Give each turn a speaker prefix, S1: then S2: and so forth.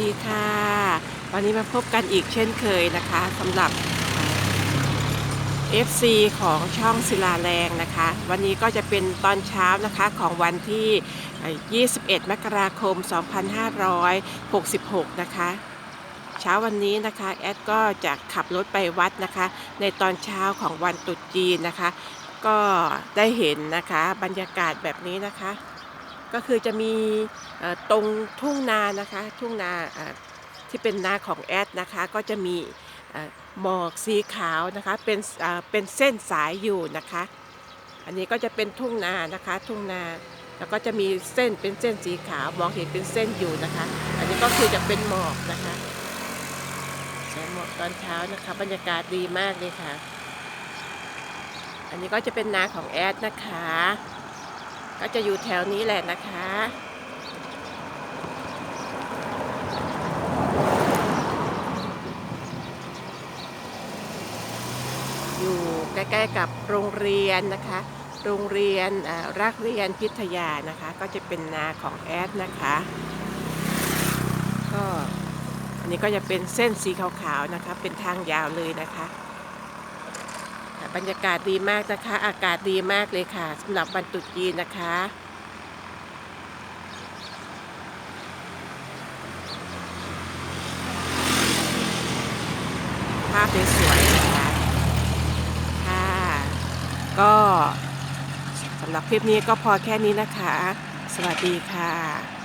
S1: ดีค่ะ วันนี้มาพบกันอีกเช่นเคยนะคะสำหรับเอ่อ FC ของช่องศิลาแรงนะคะ วันนี้ก็จะเป็นตอนเช้านะคะของวันที่ 21 มกราคม 2566 นะคะ เช้าวันนี้นะคะ แอดก็จะขับรถไปวัดนะคะ ในตอนเช้าของวันตรุษจีนนะคะ ก็ได้เห็นนะคะบรรยากาศแบบนี้นะคะ ก็คือจะมีตรงทุ่งนานะคะ ทุ่งนาที่เป็นนาของแอดนะคะ ก็จะมีหมอกสีขาวนะคะเป็นเอ่อเป็นเส้นสายอยู่นะคะ อันนี้ก็จะเป็นทุ่งนานะคะ ทุ่งนาแล้วก็จะมีเส้นเป็นเส้นสีขาวมองเห็นเป็นเส้นอยู่นะคะ อันนี้ก็คือจะเป็นหมอกนะคะแสงหมอกตอนเช้านะคะ บรรยากาศดีมากเลยค่ะ อันนี้ก็จะเป็นนาของแอดนะคะ ก็จะอยู่แถวนี้แหละนะคะอยู่ใกล้ๆกับโรงเรียนนะคะ โรงเรียนรักเรียนพิทยานะคะ ก็จะเป็นนาของแอดนะคะ ก็อันนี้ก็จะเป็นเส้นสีขาวๆนะคะ เป็นทางยาวเลยนะคะ บรรยากาศดีมากนะคะ อากาศดีมากเลยค่ะสำหรับวันตรุษจีนนะคะภาพสวยๆนะคะค่ะก็สำหรับคลิปนี้ก็พอแค่นี้นะคะ สวัสดีค่ะ